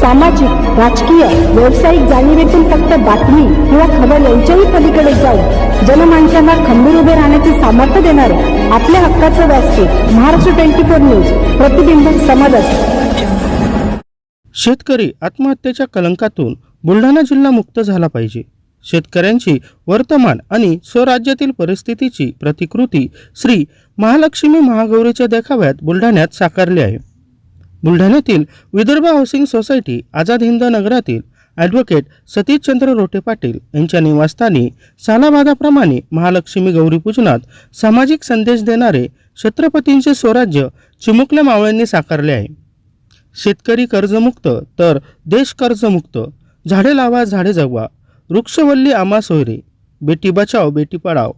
सामाजिक राजकीय व्यावसायिक जाणीवेतून फक्त बातमी किंवा खबर यांच्याही पलीकडे जाऊन जनमानसांना खंबीर उभे राहण्याचे सामर्थ्य देणारे आपल्या हक्काचं व्यासपीठ महाराष्ट्र ट्वेंटी फोर न्यूज प्रतिबिंब समाजात शेतकरी आत्महत्येच्या कलंकातून बुलढाणा जिल्हा मुक्त झाला पाहिजे. शेतकऱ्यांची वर्तमान आणि स्वराज्यातील परिस्थितीची प्रतिकृती श्री महालक्ष्मी महागौरीच्या देखाव्यात बुलढाण्यात साकारली आहे. बुलढाण्यातील विदर्भ हाऊसिंग सोसायटी आझाद हिंद नगरातील ॲडव्होकेट सतीशचंद्र रोटे पाटील यांच्या निवासस्थानी सालाबादाप्रमाणे महालक्ष्मी गौरीपूजनात सामाजिक संदेश देणारे छत्रपतींचे स्वराज्य चिमुकल्या मावळ्यांनी साकारले आहे. शेतकरी कर्जमुक्त तर देश कर्जमुक्त झाडे लावा झाडे जगवा वृक्षवल्ली आमा सोयरे बेटी बचाव बेटी पढाव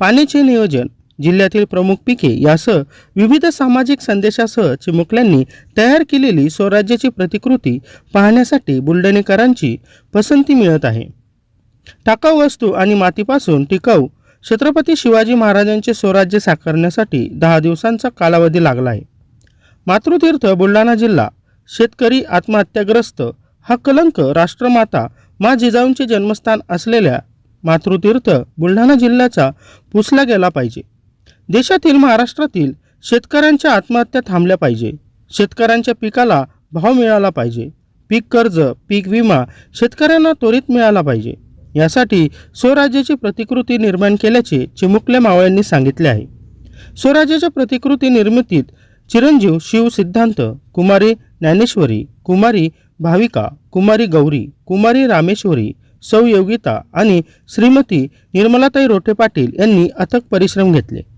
पाण्याचे नियोजन जिल्ह्यातील प्रमुख पिके यासह विविध सामाजिक संदेशासह चिमुकल्यांनी तयार केलेली स्वराज्याची प्रतिकृती पाहण्यासाठी बुलढाणेकरांची पसंती मिळत आहे. टाकाऊ वस्तू आणि मातीपासून टिकाऊ छत्रपती शिवाजी महाराजांचे स्वराज्य साकारण्यासाठी दहा दिवसांचा कालावधी लागला आहे. मातृतीर्थ बुलढाणा जिल्हा शेतकरी आत्महत्याग्रस्त हा कलंक राष्ट्रमाता मा जिजाऊंचे जन्मस्थान असलेल्या मातृतीर्थ बुलढाणा जिल्ह्याचा पुसला गेला पाहिजे. देशातील महाराष्ट्रातील शेतकऱ्यांच्या आत्महत्या थांबल्या पाहिजे. शेतकऱ्यांच्या पिकाला भाव मिळाला पाहिजे. पीक कर्ज पीक विमा शेतकऱ्यांना त्वरित मिळाला पाहिजे. यासाठी स्वराज्याची प्रतिकृती निर्माण केल्याचे चिमुकल्या मावळ्यांनी सांगितले आहे. स्वराज्याच्या प्रतिकृती निर्मितीत चिरंजीव शिव सिद्धांत कुमारी ज्ञानेश्वरी कुमारी भाविका कुमारी गौरी कुमारी रामेश्वरी सौ योगिता आणि श्रीमती निर्मलाताई रोठे पाटील यांनी अथक परिश्रम घेतले.